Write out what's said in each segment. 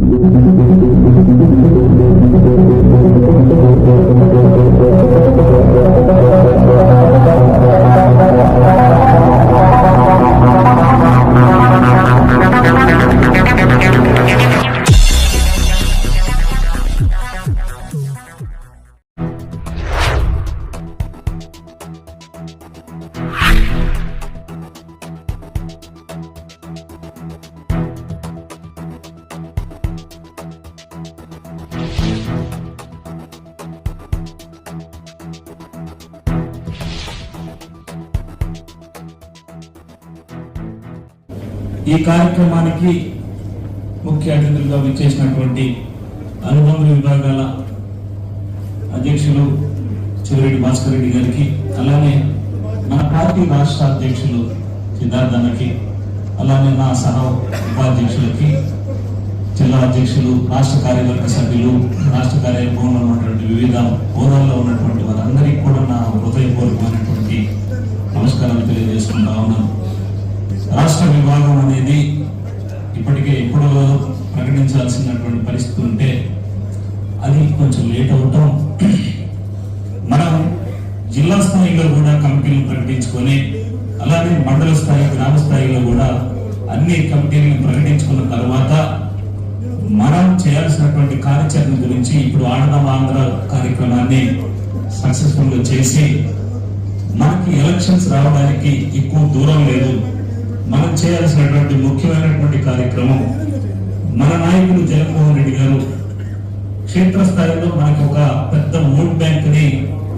Thank you. ఈ కార్యక్రమానికి ముఖ్య అతిథులుగా విచ్చేసినటువంటి అనుబంధ విభాగాల అధ్యక్షులు చివరెడ్డి భాస్కర్ రెడ్డి గారికి అలానే మన పార్టీ రాష్ట్ర అధ్యక్షులు సిద్ధార్థనకి అలానే నా సహ ఉపాధ్యక్షులకి జిల్లా అధ్యక్షులు రాష్ట్ర కార్యవర్గ సభ్యులు రాష్ట్ర కార్యక్రమంలో ఉన్నటువంటి వివిధ హోదాల్లో ఉన్నటువంటి రాష్ట్ర విభాగం అనేది ఇప్పటికే ఎప్పుడో ప్రకటించాల్సినటువంటి పరిస్థితి ఉంటే అది కొంచెం లేట్ అవటం మనం జిల్లా స్థాయిలో కూడా కమిటీలు ప్రకటించుకొని అలానే మండల స్థాయి గ్రామ స్థాయిలో కూడా అన్ని కమిటీలను ప్రకటించుకున్న తర్వాత మనం చేయాల్సినటువంటి కార్యాచరణ గురించి ఇప్పుడు ఆడదాం ఆంధ్ర కార్యక్రమాన్ని సక్సెస్ఫుల్గా చేసి మనకి ఎలక్షన్స్ రావడానికి ఎక్కువ దూరం లేదు. మనం చేయాల్సినటువంటి ముఖ్యమైనటువంటి కార్యక్రమం మన నాయకుడు జగన్మోహన్ రెడ్డి గారు క్షేత్రస్థాయిలో మనకు ఒక పెద్ద ఓట్ బ్యాంక్ని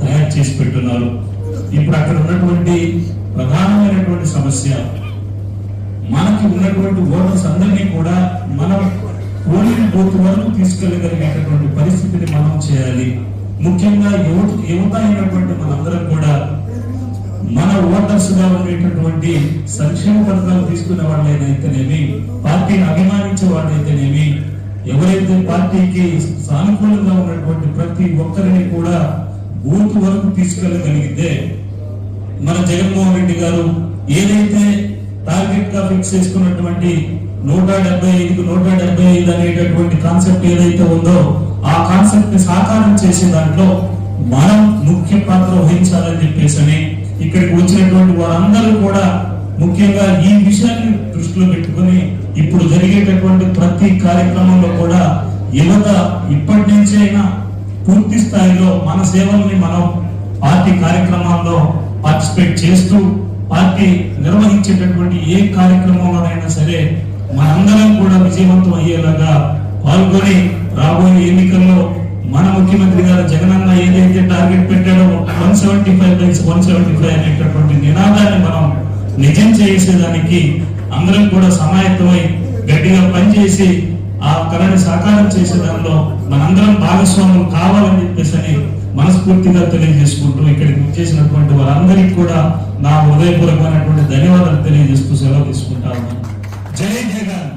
తయారు చేసి పెట్టున్నారు. ఇప్పుడు అక్కడ ఉన్నటువంటి ప్రధానమైనటువంటి సమస్య మనకి ఉన్నటువంటి ఓటర్స్ అందరినీ కూడా మనం పోలింగ్ బూత్ వరకు తీసుకెళ్ళగలిగేటటువంటి పరిస్థితిని మనం చేయాలి. ముఖ్యంగా యువత యువత అయినటువంటి మనందరం కూడా మన ఓటర్స్గా ఉండేటటువంటి సంక్షేమ పథకాలు తీసుకునే వాళ్ళైతేనేమి పార్టీని అభిమానించే వాళ్ళైతేనేమి ఎవరైతే పార్టీకి సానుకూలంగా ఉన్నటువంటి ప్రతి ఒక్కరిని కూడా బూత్ వరకు తీసుకెళ్ళగలిగితే మన జగన్మోహన్ రెడ్డి గారు ఏదైతే టార్గెట్గా ఫిక్స్ చేసుకున్నటువంటి నూట డెబ్బై ఐదుకు నూట డెబ్బై ఐదు అనేటటువంటి కాన్సెప్ట్ ఏదైతే ఉందో ఆ కాన్సెప్ట్ని సాకారం చేసే దాంట్లో మనం ముఖ్య పాత్ర వహించాలని చెప్పేసి ఇక్కడికి వచ్చినటువంటి వారందరూ కూడా ముఖ్యంగా ఈ విషయాన్ని దృష్టిలో పెట్టుకొని ఇప్పుడు జరిగేటటువంటి ప్రతి కార్యక్రమంలో కూడా యువత ఇప్పటి నుంచి అయినా పూర్తి స్థాయిలో మన సేవల్ని మనం పార్టీ కార్యక్రమాల్లో పార్టిసిపేట్ చేస్తూ పార్టీ నిర్వహించేటటువంటి ఏ కార్యక్రమంలోనైనా సరే మనందరం కూడా విజయవంతం అయ్యేలాగా పాల్గొని రాబోయే ఎన్నికల్లో మన ముఖ్యమంత్రి గారు జగనన్న ఏదైతే టార్గెట్ పెట్టాడో one seventy five plus one seventy five అనేటటువంటి నినాదాన్ని మనం నిజం చేసేదానికి అందరం కూడా సమాయత్తమై గట్టిగా పనిచేసి ఆ కళని సాకారం చేసే దానిలో మనందరం భాగస్వామ్యం కావాలని చెప్పేసి అని మనస్ఫూర్తిగా తెలియజేసుకుంటూ ఇక్కడికి చేసినటువంటి వారందరికీ కూడా నా హృదయపూర్వకమైనటువంటి ధన్యవాదాలు తెలియజేస్తూ సెలవు తీసుకుంటా ఉన్నాను. జై జగన్.